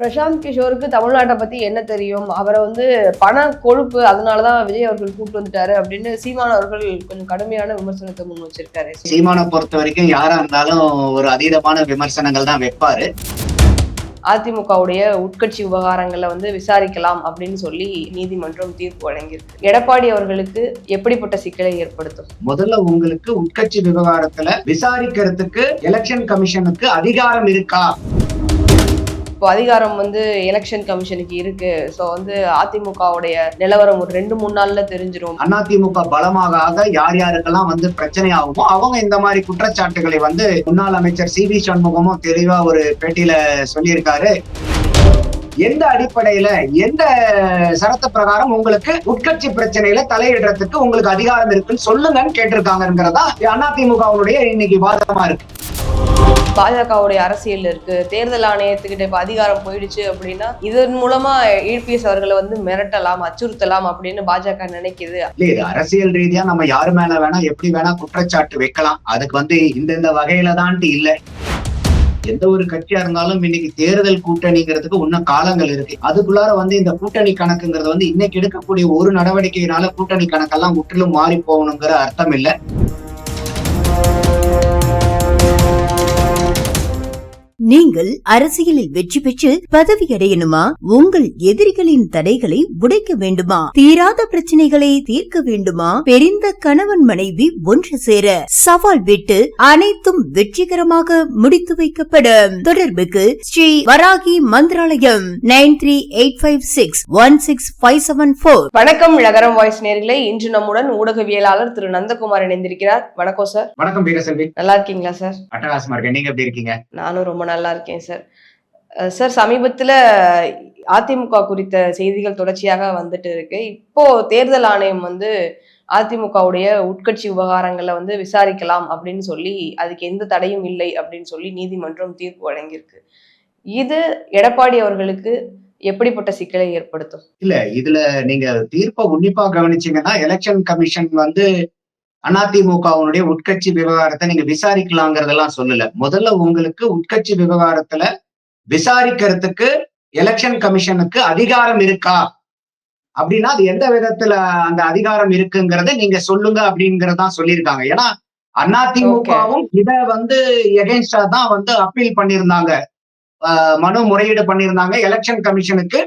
பிரசாந்த் கிஷோருக்கு தமிழ்நாட்டை பத்தி என்ன தெரியும்? அவரை வந்து பண கொழுப்பு அதனாலதான் விஜய் அவர்கள் கூட்டு வந்துட்டாரு அப்படின்னு சீமான் அவர்கள் கொஞ்சம் கடுமையான விமர்சனத்தை முன் வச்சிருக்காரு. சீமானை பொறுத்த வரைக்கும் யாரா இருந்தாலும் ஒரு அதீதமான விமர்சனங்கள் தான் வைப்பாரு. அதிமுகவுடைய உட்கட்சி விவகாரங்களை வந்து விசாரிக்கலாம் அப்படின்னு சொல்லி நீதிமன்றம் தீர்ப்பு வழங்கியிருக்கு. எடப்பாடி அவர்களுக்கு எப்படிப்பட்ட சிக்கலை ஏற்படுத்தும்? முதல்ல உங்களுக்கு உட்கட்சி விவகாரத்துல விசாரிக்கிறதுக்கு எலெக்ஷன் கமிஷனுக்கு அதிகாரம் இருக்கா? இப்போ அதிகாரம் வந்து எலெக்ஷன் கமிஷனுக்கு இருக்கு. ஸோ வந்து அதிமுகவுடைய நிலவரம் ஒரு ரெண்டு மூணு நாள்ல தெரிஞ்சிடும் அதிமுக பலமாக ஆக யார் யாருக்கெல்லாம் வந்து பிரச்சனை ஆகுமோ அவங்க இந்த மாதிரி குற்றச்சாட்டுகளை வந்து முன்னாள் அமைச்சர் சி வி சண்முகமும் தெளிவா ஒரு பேட்டியில சொல்லியிருக்காரு. எந்த அடிப்படையில எந்த சரத்து பிரகாரம் உங்களுக்கு உட்கட்சி பிரச்சனையில தலையிடுறதுக்கு உங்களுக்கு அதிகாரம் இருக்குன்னு சொல்லுங்கன்னு கேட்டிருக்காங்கிறதா அதிமுகவுடைய இன்னைக்கு வாதமா இருக்கு. பாஜகவுடைய அரசியல் இருக்கு. தேர்தல் ஆணையத்துக்கிட்ட இப்ப அதிகாரம் போயிடுச்சு அப்படின்னா இதன் மூலமா இபிஎஸ் அவர்களை வந்து மிரட்டலாம் அச்சுறுத்தலாம் அப்படின்னு பாஜக நினைக்குது. இல்ல இது அரசியல் ரீதியா நம்ம யாரு மேல வேணா எப்படி வேணா குற்றச்சாட்டு வைக்கலாம். அதுக்கு வந்து இந்தந்த வகையில தான்ட்டு இல்ல. எந்த ஒரு கட்சியா இருந்தாலும் இன்னைக்கு தேர்தல் கூட்டணிங்கிறதுக்கு இன்னும் காலங்கள் இருக்கு. அதுக்குள்ளார வந்து இந்த கூட்டணி கணக்குங்கிறது வந்து இன்னைக்கு எடுக்கக்கூடிய ஒரு நடவடிக்கையினால கூட்டணி கணக்கெல்லாம் முற்றிலும் மாறி போகணுங்கிற அர்த்தம் இல்லை. நீங்கள் அரசியலில் வெற்றி பெற்று பதவி அடையணுமா உங்கள் எதிரிகளின் தடைகளை உடைக்க வேண்டுமா? தீராத பிரச்சனைகளை தீர்க்க வேண்டுமா? பெரிந்த கணவன் மனைவி ஒன்று சேர சவால் விட்டு அனைத்தும் வெற்றிகரமாக முடித்து வைக்கப்படும். தொடர்புக்கு Shri Varahi Mantralayam nine three eight five six one six five seven four. வணக்கம் நகரம் வாய்ஸ் நேர்களே இன்று நம்முடன் ஊடகவியலாளர் திரு நந்தகுமார் இணைந்திருக்கிறார். வணக்கம் சார். வணக்கம் வீரசெல்வி. நல்லா இருக்கீங்களா சார்? அட்டகாசமா இருக்கேன். நீங்க எப்படி இருக்கீங்க? நானும் ரொம்ப நல்லா இருக்கேன் சார் சார் சமீபத்துல அதிமுக குறித்த செய்திகள் தொடர்ச்சியாக வந்துட்டு இருக்கு. இப்போ தேர்தல் ஆணையம் வந்து அதிமுகவுடைய உட்கட்சி விவகாரங்களை வந்து விசாரிக்கலாம் அப்படின்னு சொல்லி அதுக்கு எந்த தடையும் இல்லை அப்படின்னு சொல்லி நீதிமன்றம் தீர்ப்பு வழங்கியிருக்கு. இது எடப்பாடி அவர்களுக்கு எப்படிப்பட்ட சிக்கலை ஏற்படுத்தும்? இல்ல இதுல நீங்க தீர்ப்பை உன்னிப்பா கவனிச்சீங்கன்னா எலெக்ஷன் கமிஷன் வந்து அதிமுகவுடைய உட்கட்சி விவகாரத்தை நீங்க விசாரிக்கலாங்கிறதெல்லாம் சொல்லல. முதல்ல உங்களுக்கு உட்கட்சி விவகாரத்துல விசாரிக்கிறதுக்கு எலெக்ஷன் கமிஷனுக்கு அதிகாரம் இருக்கா? அப்படின்னா அது எந்த விதத்துல அந்த அதிகாரம் இருக்குங்கிறத நீங்க சொல்லுங்க அப்படிங்கறதான் சொல்லியிருக்காங்க. ஏன்னா அதிமுகவும் இத வந்து எகென்ஸ்டா தான் வந்து அப்பீல் பண்ணியிருந்தாங்க. மனு முறையீடு பண்ணியிருந்தாங்க. எலெக்ஷன் கமிஷனுக்கு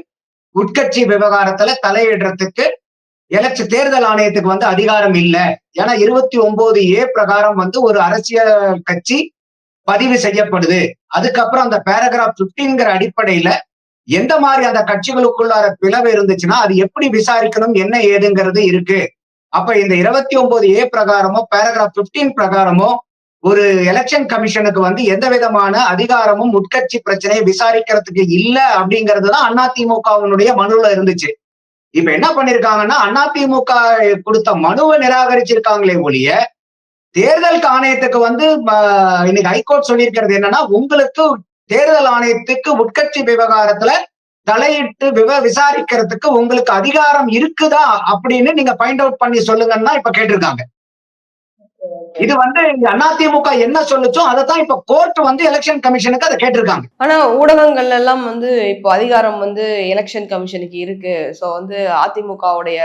உட்கட்சி விவகாரத்துல தலையிடுறதுக்கு எலெக்ஷன் தேர்தல் ஆணையத்துக்கு வந்து அதிகாரம் இல்லை. ஏன்னா இருபத்தி ஒன்பது ஏ பிரகாரம் வந்து ஒரு அரசியல் கட்சி பதிவு செய்யப்படுது. அதுக்கப்புறம் அந்த பேராகிராஃப் பிப்டீன்கிற அடிப்படையில எந்த மாதிரி அந்த கட்சிகளுக்குள்ளார பிளவு இருந்துச்சுன்னா அது எப்படி விசாரிக்கணும் என்ன ஏதுங்கிறது இருக்கு. அப்ப இந்த இருபத்தி ஒன்பது ஏ பிரகாரமோ பேராகிராஃப் பிப்டீன் பிரகாரமோ ஒரு எலெக்ஷன் கமிஷனுக்கு வந்து எந்த விதமான அதிகாரமும் உட்கட்சி பிரச்சனையை விசாரிக்கிறதுக்கு இல்லை அப்படிங்கிறது தான் அதிமுகவினுடைய மனுல இருந்துச்சு. இப்ப என்ன பண்ணிருக்காங்கன்னா அதிமுக கொடுத்த மனுவை நிராகரிச்சிருக்காங்களே ஒழிய தேர்தல் ஆணையத்துக்கு வந்து இன்னைக்கு ஹைகோர்ட் சொல்லியிருக்கிறது என்னன்னா உங்களுக்கு தேர்தல் ஆணையத்துக்கு உட்கட்சி விவகாரத்துல தலையிட்டு விவ விசாரிக்கிறதுக்கு உங்களுக்கு அதிகாரம் இருக்குதா அப்படின்னு நீங்க ஃபைண்ட் அவுட் பண்ணி சொல்லுங்கன்னா இப்ப கேட்டிருக்காங்க. இது வந்து அதிமுக என்ன சொல்லுச்சோ அதை தான் இப்ப கோர்ட் வந்து எலெக்ஷன் கமிஷனுக்கு அதை கேட்டிருக்காங்க. ஆனா ஊடகங்கள் எல்லாம் வந்து இப்போ அதிகாரம் வந்து எலெக்ஷன் கமிஷனுக்கு இருக்கு. ஸோ வந்து அதிமுகவுடைய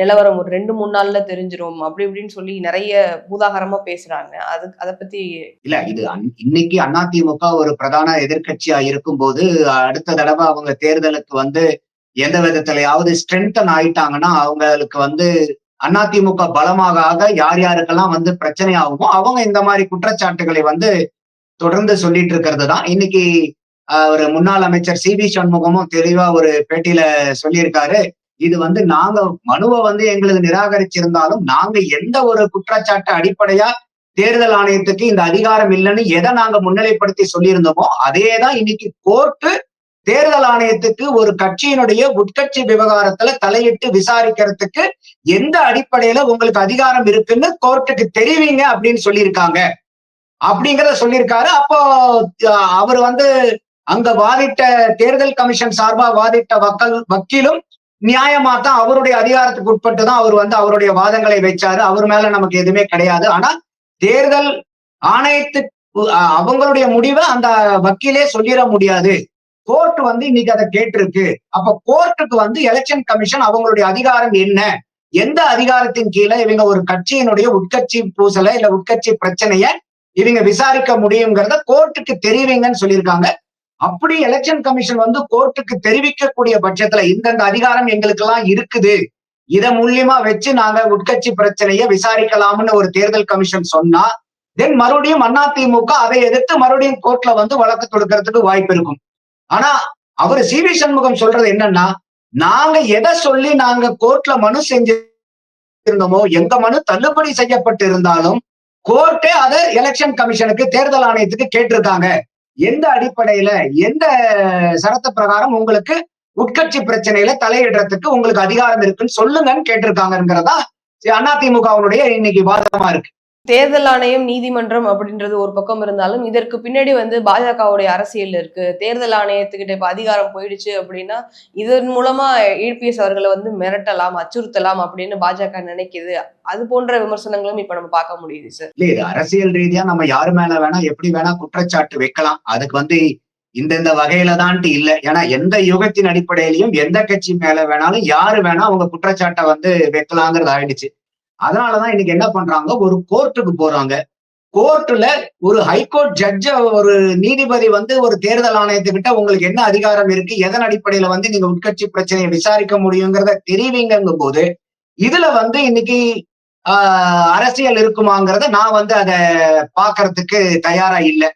நிலவரம் ஒரு ரெண்டு மூணு நாள்ல தெரிஞ்சிரும். அப்படி இப்படின்னு சொல்லி நிறைய பூதாகரமா பேசுறாங்க. அது அதை பத்தி இல்ல இது இன்னைக்கு அதிமுக ஒரு பிரதான எதிர்க்கட்சியா இருக்கும்போது அடுத்த தடவை அவங்க தேர்தலுக்கு வந்து எந்த விதத்திலயாவது ஸ்ட்ரென்தன் ஆயிட்டாங்கன்னா அவங்களுக்கு வந்து அதிமுக பலமாக ஆக யார் யாருக்கெல்லாம் வந்து பிரச்சனை ஆகுமோ அவங்க இந்த மாதிரி குற்றச்சாட்டுகளை வந்து தொடர்ந்து சொல்லிட்டு இருக்கிறது தான். இன்னைக்கு ஒரு முன்னாள் அமைச்சர் சி. வி. சண்முகமும் தெளிவா ஒரு பேட்டியில சொல்லியிருக்காரு. இது வந்து நாங்க மனுவை வந்து எங்களுக்கு நிராகரிச்சிருந்தாலும் நாங்க எந்த ஒரு குற்றச்சாட்டு அடிப்படையா தேர்தல் ஆணையத்துக்கு இந்த அதிகாரம் இல்லைன்னு எதை நாங்க முன்னிலைப்படுத்தி சொல்லியிருந்தோமோ அதே தான் இன்னைக்கு கோர்ட்டு தேர்தல் ஆணையத்துக்கு ஒரு கட்சியினுடைய உட்கட்சி விவகாரத்துல தலையிட்டு விசாரிக்கிறதுக்கு எந்த அடிப்படையில உங்களுக்கு அதிகாரம் இருக்குன்னு கோர்ட்டுக்கு தெரிவிங்க அப்படின்னு சொல்லியிருக்காங்க. அப்படிங்கிறத சொல்லியிருக்காரு. அப்போ அவர் வந்து அங்க வாதிட்ட தேர்தல் கமிஷன் சார்பா வாதிட்ட வக்கல் வக்கீலும் நியாயமா தான் அவருடைய அதிகாரத்துக்கு உட்பட்டு தான் அவர் வந்து அவருடைய வாதங்களை வச்சாரு. அவர் மேல நமக்கு எதுவுமே கிடையாது. ஆனா தேர்தல் ஆணையத்துக்கு அவங்களுடைய முடிவை அந்த வக்கீலே சொல்லிட முடியாது. கோர்ட் வந்து இன்னைக்கு அதை கேட்டிருக்கு. அப்ப கோர்ட்டுக்கு வந்து எலெக்ஷன் கமிஷன் அவங்களுடைய அதிகாரம் என்ன? எந்த அதிகாரத்தின் கீழே இவங்க ஒரு கட்சியினுடைய உட்கட்சி பூசலை இல்ல உட்கட்சி பிரச்சனைய இவங்க விசாரிக்க முடியுங்கிறத கோர்ட்டுக்கு தெரிவிங்கன்னு சொல்லியிருக்காங்க. அப்படி எலெக்ஷன் கமிஷன் வந்து கோர்ட்டுக்கு தெரிவிக்கக்கூடிய பட்சத்துல இந்தந்த அதிகாரம் எங்களுக்கு எல்லாம் இருக்குது. இதை மூலியமா வச்சு நாங்க உட்கட்சி பிரச்சனையை விசாரிக்கலாம்னு ஒரு தேர்தல் கமிஷன் சொன்னா தென் மறுபடியும் அதிமுக அதை எதிர்த்து மறுபடியும் கோர்ட்ல வந்து வழக்கு தொடுக்கிறதுக்கு வாய்ப்பு இருக்கும். ஆனா அவரு சி வி சண்முகம் சொல்றது என்னன்னா நாங்க எதை சொல்லி நாங்க கோர்ட்ல மனு செஞ்சிருந்தோமோ எங்க மனு தள்ளுபடி செய்யப்பட்டு இருந்தாலும் கோர்ட்டே அதை எலெக்ஷன் கமிஷனுக்கு தேர்தல் ஆணையத்துக்கு கேட்டிருக்காங்க. எந்த அடிப்படையில எந்த சரத்து பிரகாரம் உங்களுக்கு உட்கட்சி பிரச்சனையில தலையிடுறதுக்கு உங்களுக்கு அதிகாரம் இருக்குன்னு சொல்லுங்கன்னு கேட்டிருக்காங்கிறதா அதிமுகவுடைய இன்னைக்கு வாதமா இருக்கு. தேர்தல் ஆணையம் நீதிமன்றம் அப்படின்றது ஒரு பக்கம் இருந்தாலும் இதற்கு பின்னாடி வந்து பாஜகவுடைய அரசியல் இருக்கு. தேர்தல் ஆணையத்துக்கிட்ட இப்ப அதிகாரம் போயிடுச்சு அப்படின்னா இதன் மூலமா இபிஎஸ் அவர்களை வந்து மிரட்டலாம் அச்சுறுத்தலாம் அப்படின்னு பாஜக நினைக்குது. அது போன்ற விமர்சனங்களும் இப்ப நம்ம பார்க்க முடியுது சார். இல்ல இது அரசியல் ரீதியா நம்ம யாரு மேல வேணா எப்படி வேணா குற்றச்சாட்டு வைக்கலாம். அதுக்கு வந்து இந்தந்த வகையில தான்ட்டு இல்ல. ஏன்னா எந்த யுகத்தின் அடிப்படையிலையும் எந்த கட்சி மேல வேணாலும் யாரு வேணா அவங்க குற்றச்சாட்டை வந்து வைக்கலாங்கிறது ஆயிடுச்சு. அதனாலதான் இன்னைக்கு என்ன பண்றாங்க? ஒரு கோர்ட்டுக்கு போறாங்க. கோர்ட்ல ஒரு ஹைகோர்ட் ஜட்ஜ ஒரு நீதிபதி வந்து ஒரு தேர்தல் ஆணையத்துக்கிட்ட உங்களுக்கு என்ன அதிகாரம் இருக்கு? எதன் அடிப்படையில வந்து நீங்க உட்கட்சி பிரச்சனையை விசாரிக்க முடியுங்கிறத தெரிவிங்கும் போது இதுல வந்து இன்னைக்கு ஆஹ் அரசியல் இருக்குமாங்கிறத நான் வந்து அதை பாக்குறதுக்கு தயாரா இல்லை.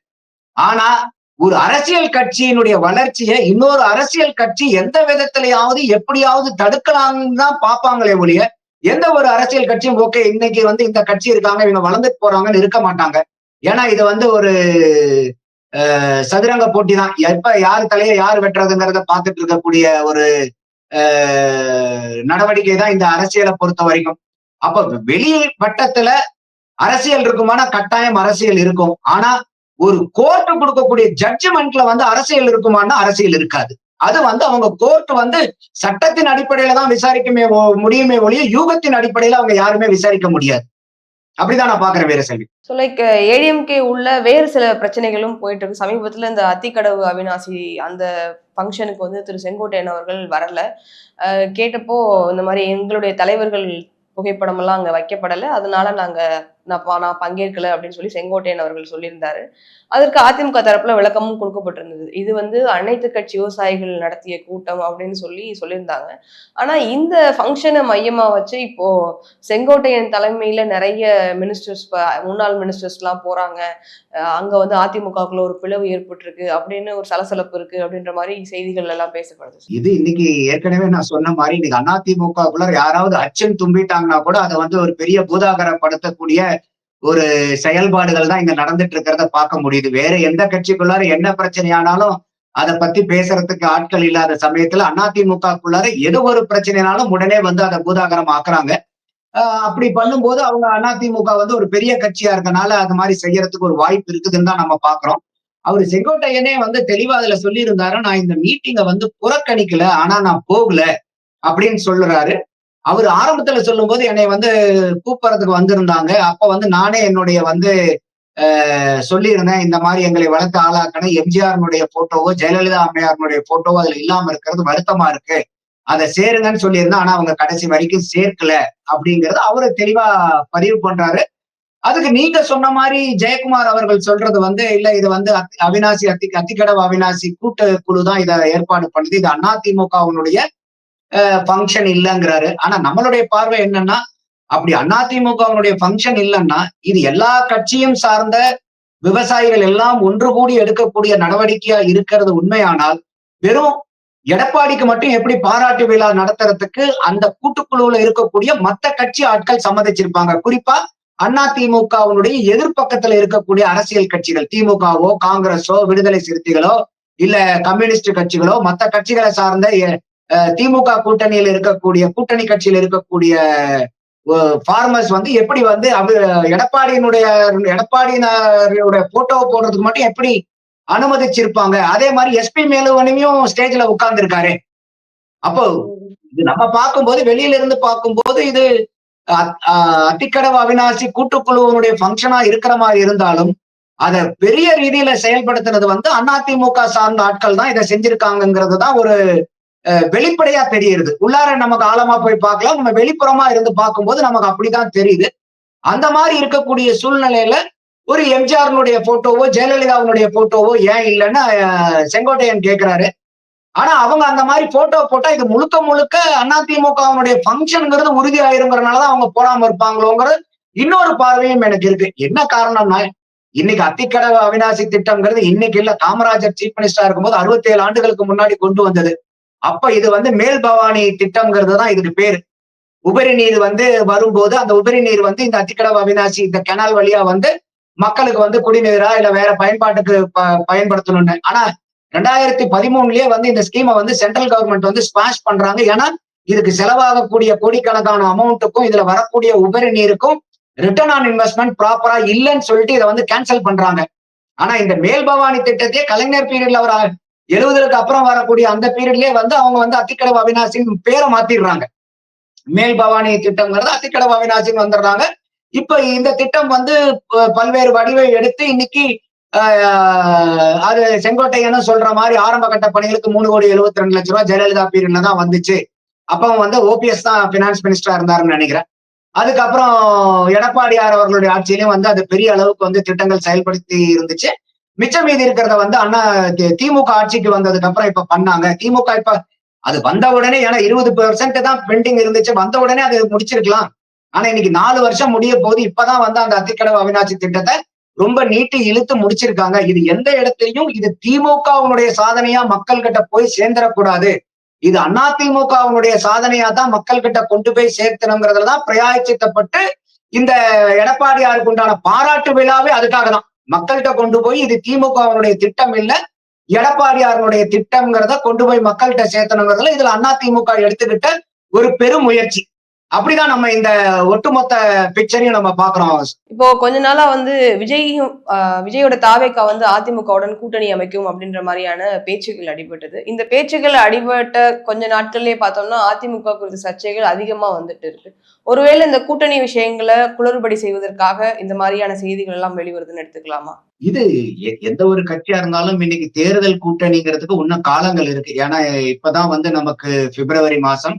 ஆனா ஒரு அரசியல் கட்சியினுடைய வளர்ச்சியை இன்னொரு அரசியல் கட்சி எந்த விதத்திலையாவது எப்படியாவது தடுக்கலாம்னு தான் பார்ப்பாங்களே ஒழிய எந்த ஒரு அரசியல் கட்சியும் ஓகே இன்னைக்கு வந்து இந்த கட்சி இருக்காங்க இவங்க வளர்ந்துட்டு போறாங்கன்னு இருக்க மாட்டாங்க. ஏன்னா இது வந்து ஒரு சதுரங்க போட்டி தான். எப்ப யார் தலையை யார் வெட்டுறதுங்கிறத பார்த்துட்டு இருக்கக்கூடிய ஒரு நடவடிக்கை தான் இந்த அரசியலை பொறுத்த வரைக்கும். அப்ப வெளி வட்டத்துல அரசியல் இருக்குமான கட்டாயம் அரசியல் இருக்கும். ஆனா ஒரு கோர்ட் கொடுக்கக்கூடிய ஜட்ஜ்மெண்ட்ல வந்து அரசியல் இருக்குமானா அரசியல் இருக்காது. அது வந்து அவங்க கோர்ட் வந்து சட்டத்தின் அடிப்படையில தான் விசாரிக்குமே முடியுமே ஒழிய யூகத்தின் அடிப்படையில அவங்க யாருமே விசாரிக்க முடியாது. அப்படிதான் நான் பாக்குறேன் வீரசெல்வி ஸோ லைக் ஏடிஎம்கே உள்ள வேறு சில பிரச்சனைகளும் போயிட்டு இருக்கு. சமீபத்தில் இந்த அத்திக்கடவு அவினாசி அந்த ஃபங்க்ஷனுக்கு வந்து திரு செங்கோட்டையன் அவர்கள் வரல. கேட்டப்போ இந்த மாதிரி எங்களுடைய தலைவர்கள் புகைப்படம் எல்லாம் அங்கே வைக்கப்படலை. அதனால நாங்கள் நான் நான் பங்கேற்கல அப்படின்னு சொல்லி செங்கோட்டையன் அவர்கள் சொல்லியிருந்தாரு. அதற்கு அதிமுக தரப்புல விளக்கமும் கொடுக்கப்பட்டிருந்தது. இது வந்து அனைத்து கட்சி விவசாயிகள் நடத்திய கூட்டம் அப்படின்னு சொல்லி சொல்லியிருந்தாங்க. ஆனா இந்த ஃபங்க்ஷனை மையமா வச்சு இப்போ செங்கோட்டையன் தலைமையில நிறைய மினிஸ்டர்ஸ் முன்னாள் மினிஸ்டர்ஸ்லாம் போறாங்க. அங்க வந்து அதிமுகக்குள்ள ஒரு பிளவு ஏற்பட்டிருக்கு அப்படின்னு ஒரு சலசலப்பு இருக்கு அப்படின்ற மாதிரி செய்திகள் எல்லாம் பேசப்படுது. இது இன்னைக்கு ஏற்கனவே நான் சொன்ன மாதிரி இன்னைக்கு அதிமுகக்குள்ள யாராவது அச்சம் தும்பிட்டாங்கன்னா கூட அதை வந்து ஒரு பெரிய பூதாகரப்படுத்தக்கூடிய ஒரு செயல்பாடுகள் தான் இங்க நடந்துட்டு இருக்கிறத பார்க்க முடியுது. வேற எந்த கட்சிக்குள்ளார என்ன பிரச்சனையானாலும் அதை பத்தி பேசுறதுக்கு ஆட்கள் இல்லாத சமயத்துல அதிமுகக்குள்ளார எது ஒரு பிரச்சனைனாலும் உடனே வந்து அதை பூதாகரம் ஆக்குறாங்க அப்படி பண்ணும்போது அவங்க அதிமுக வந்து ஒரு பெரிய கட்சியா இருக்கனால அது மாதிரி செய்யறதுக்கு ஒரு வாய்ப்பு இருக்குதுன்னு தான் நம்ம பாக்குறோம். அவர் செங்கோட்டையனே வந்து தெளிவா அதுல சொல்லியிருந்தாரு நான் இந்த மீட்டிங்கை வந்து புறக்கணிக்கல ஆனா நான் போகல அப்படின்னு சொல்லுறாரு அவர் ஆரம்பத்துல சொல்லும்போது என்னை வந்து கூப்பிடறதுக்கு வந்திருந்தாங்க. அப்ப வந்து நானே என்னுடைய வந்து சொல்லியிருந்தேன் இந்த மாதிரி எங்களை வளர்த்து ஆளாக்கணும் எம்ஜிஆர்னுடைய போட்டோவோ ஜெயலலிதா அம்மையாருடைய போட்டோவோ அதுல இல்லாம இருக்கிறது வருத்தமா இருக்கு. அதை சேருங்கன்னு சொல்லியிருந்தேன். ஆனா அவங்க கடைசி வரைக்கும் சேர்க்கல அப்படிங்கறது அவரு தெளிவா பதிவு பண்றாரு. அதுக்கு நீங்க சொன்ன மாதிரி ஜெயக்குமார் அவர்கள் சொல்றது வந்து இல்ல இது வந்து அவினாசி அத்தி அத்திக்கடவு அவினாசி கூட்டு குழு தான் இதை ஏற்பாடு பண்ணுது. இது அதிமுகவினுடைய ஃபங்க்ஷன் இல்லைங்கிறாரு. ஆனா நம்மளுடைய பார்வை என்னன்னா அப்படி அதிமுகவினுடைய ஃபங்க்ஷன் இல்லைன்னா இது எல்லா கட்சியும் சார்ந்த விவசாயிகள் எல்லாம் ஒன்று கூடி எடுக்கக்கூடிய நடவடிக்கையா இருக்கிறது உண்மையானால் வெறும் எடப்பாடிக்கு மட்டும் எப்படி பாராட்டு விழா நடத்துறதுக்கு அந்த கூட்டுக்குழுவுல இருக்கக்கூடிய மத்த கட்சி ஆட்கள் சம்மதிச்சிருப்பாங்க. குறிப்பா அதிமுகவினுடைய எதிர்ப்பக்கத்துல இருக்கக்கூடிய அரசியல் கட்சிகள் திமுகவோ காங்கிரஸோ விடுதலை சிறுத்தைகளோ இல்ல கம்யூனிஸ்ட் கட்சிகளோ மத்த கட்சிகளை சார்ந்த எ- திமுக கூட்டணியில் இருக்கக்கூடிய கூட்டணி கட்சியில் இருக்கக்கூடிய ஃபார்மர்ஸ் வந்து எப்படி வந்து அவ எடப்பாடியினுடைய எடப்பாடியினருடைய போட்டோவை போடுறதுக்கு மட்டும் எப்படி அனுமதிச்சிருப்பாங்க? அதே மாதிரி எஸ்பி மேலுவனையும் ஸ்டேஜ்ல உட்கார்ந்து இருக்காரு அப்போ இது நம்ம பார்க்கும்போது வெளியில இருந்து பார்க்கும்போது இது அத்திக்கடவு அவினாசி கூட்டுக்குழுவனுடைய ஃபங்க்ஷனா இருக்கிற மாதிரி இருந்தாலும் அத பெரிய ரீதியில செயல்படுத்துனது வந்து அதிமுக சார்ந்த ஆட்கள் தான் இதை செஞ்சிருக்காங்கிறது தான் ஒரு வெளிப்படையா தெரியுது உள்ளார நமக்கு ஆழமா போய் பார்க்கலாம். நம்ம வெளிப்புறமா இருந்து பார்க்கும்போது நமக்கு அப்படிதான் தெரியுது. அந்த மாதிரி இருக்கக்கூடிய சூழ்நிலையில ஒரு எம்ஜிஆர்னுடைய போட்டோவோ ஜெயலலிதாவுடைய போட்டோவோ ஏன் இல்லைன்னு செங்கோட்டையன் கேட்கிறாரு ஆனா அவங்க அந்த மாதிரி போட்டோ போட்டா இது முழுக்க முழுக்க அதிமுகவுடைய ஃபங்க்ஷனுங்கிறது உறுதி ஆயிருங்கிறனாலதான் அவங்க போடாம இருப்பாங்களோங்கிறது இன்னொரு பார்வையும் எனக்கு இருக்கு. என்ன காரணம்னா இன்னைக்கு அத்திக்கடவு அவிநாசி திட்டம்ங்கிறது இன்னைக்கு இல்ல. காமராஜர் சீஃப் மினிஸ்டரா இருக்கும்போது அறுபத்தி ஏழு ஆண்டுகளுக்கு முன்னாடி கொண்டு வந்தது. அப்ப இது வந்து மேல் பவானி திட்டம்ங்கிறது தான் இதுக்கு பேரு. உபரி நீர் வந்து வரும்போது அந்த உபரி நீர் வந்து இந்த அத்திக்கடவு அவிநாசி இந்த கெனால் வழியா வந்து மக்களுக்கு வந்து குடிநீரா இல்ல வேற பயன்பாட்டுக்கு ப- பயன்படுத்தணும்னு. ஆனா ரெண்டாயிரத்தி பதிமூணுலயே வந்து இந்த ஸ்கீமை வந்து சென்ட்ரல் கவர்மெண்ட் வந்து ஸ்பாஷ் பண்றாங்க. ஏன்னா இதுக்கு செலவாகக்கூடிய கோடிக்கணக்கான அமௌண்ட்டுக்கும் இதுல வரக்கூடிய உபரி நீருக்கும் ரிட்டர்ன் ஆன் இன்வெஸ்ட்மெண்ட் ப்ராப்பரா இல்லைன்னு சொல்லிட்டு இதை வந்து கேன்சல் பண்றாங்க. ஆனா இந்த மேல் பவானி திட்டத்தையே கலைஞர் பீரியட்ல அவர் எழுபதுக்கு அப்புறம் வரக்கூடிய அந்த பீரியட்லயே வந்து அவங்க வந்து அத்திக்கடவு அவினாசின் பேரை மாத்திடுறாங்க. மேல் பவானி திட்டம்ங்கிறது அத்திக்கடவு அவிநாசின்னு வந்துடுறாங்க. இப்ப இந்த திட்டம் வந்து பல்வேறு வடிவை எடுத்து இன்னைக்கு அது செங்கோட்டையன்னு சொல்ற மாதிரி ஆரம்ப கட்ட பணிகளுக்கு மூணு கோடி எழுபத்தி ரெண்டு லட்சம் ரூபாய் ஜெயலலிதா பீரியட்ல தான் வந்துச்சு. அப்போ வந்து ஓபிஎஸ் தான் பினான்ஸ் மினிஸ்டரா இருந்தாருன்னு நினைக்கிறேன். அதுக்கப்புறம் எடப்பாடியார் அவர்களுடைய ஆட்சியிலும் வந்து அது பெரிய அளவுக்கு வந்து திட்டங்கள் செயல்படுத்தி இருந்துச்சு. மிச்சம் மீதி இருக்கிறத வந்து அண்ணா தி- திமுக ஆட்சிக்கு வந்ததுக்கு அப்புறம் இப்ப பண்ணாங்க. திமுக இப்ப அது வந்த உடனே ஏன்னா இருபது பெர்சென்ட் தான் பெண்டிங் இருந்துச்சு. வந்த உடனே அது முடிச்சிருக்கலாம். ஆனா இன்னைக்கு நாலு வருஷம் முடிய போது இப்பதான் வந்து அந்த அத்திக்கடவு அவினாட்சி திட்டத்தை ரொம்ப நீட்டி இழுத்து முடிச்சிருக்காங்க. இது எந்த இடத்துலையும் இது திமுகவுடைய சாதனையா மக்கள் கிட்ட போய் சேர்ந்துடக்கூடாது இது அதிமுகவுடைய சாதனையா தான் மக்கள் கிட்ட கொண்டு போய் சேர்த்தணுங்கிறதுல தான் பிரயாய்ச்சித்தப்பட்டு இந்த எடப்பாடியாருக்கு உண்டான பாராட்டு விழாவே அதுக்காக தான் மக்கள்கிட்ட கொண்டு போய் இது திமுகவினுடைய திட்டம் இல்ல எடப்பாடியாருடைய திட்டம்ங்கிறத கொண்டு போய் மக்கள்கிட்ட சேர்த்தணுங்கிறதுல இதுல அதிமுக எடுத்துக்கிட்ட ஒரு பெரும் முயற்சி அப்படிதான் நம்ம இந்த ஒட்டுமொத்த பிக்சரையும் நம்ம பாக்குறோம் இப்போ கொஞ்ச நாளா வந்து விஜயும் விஜயோட தாவேக்கா வந்து அதிமுகவுடன் கூட்டணி அமைக்கும் அப்படின்ற மாதிரியான பேச்சுகள் அடிபட்டது. இந்த பேச்சுகள் அடிபட்ட கொஞ்ச நாட்கள்லயே பார்த்தோம்னா அதிமுக குறித்த சர்ச்சைகள் அதிகமா வந்துட்டு இருக்கு. ஒருவேளை இந்த கூட்டணி விஷயங்களை குளறுபடி செய்வதற்காக இந்த மாதிரியான செய்திகள் எல்லாம் வெளிவருதுன்னு எடுத்துக்கலாமா? இது எந்த ஒரு கட்சியா இருந்தாலும் இன்னைக்கு தேர்தல் கூட்டணிங்கிறதுக்கு இன்னும் காலங்கள் இருக்கு. ஏன்னா இப்பதான் வந்து நமக்கு பிப்ரவரி மாசம்.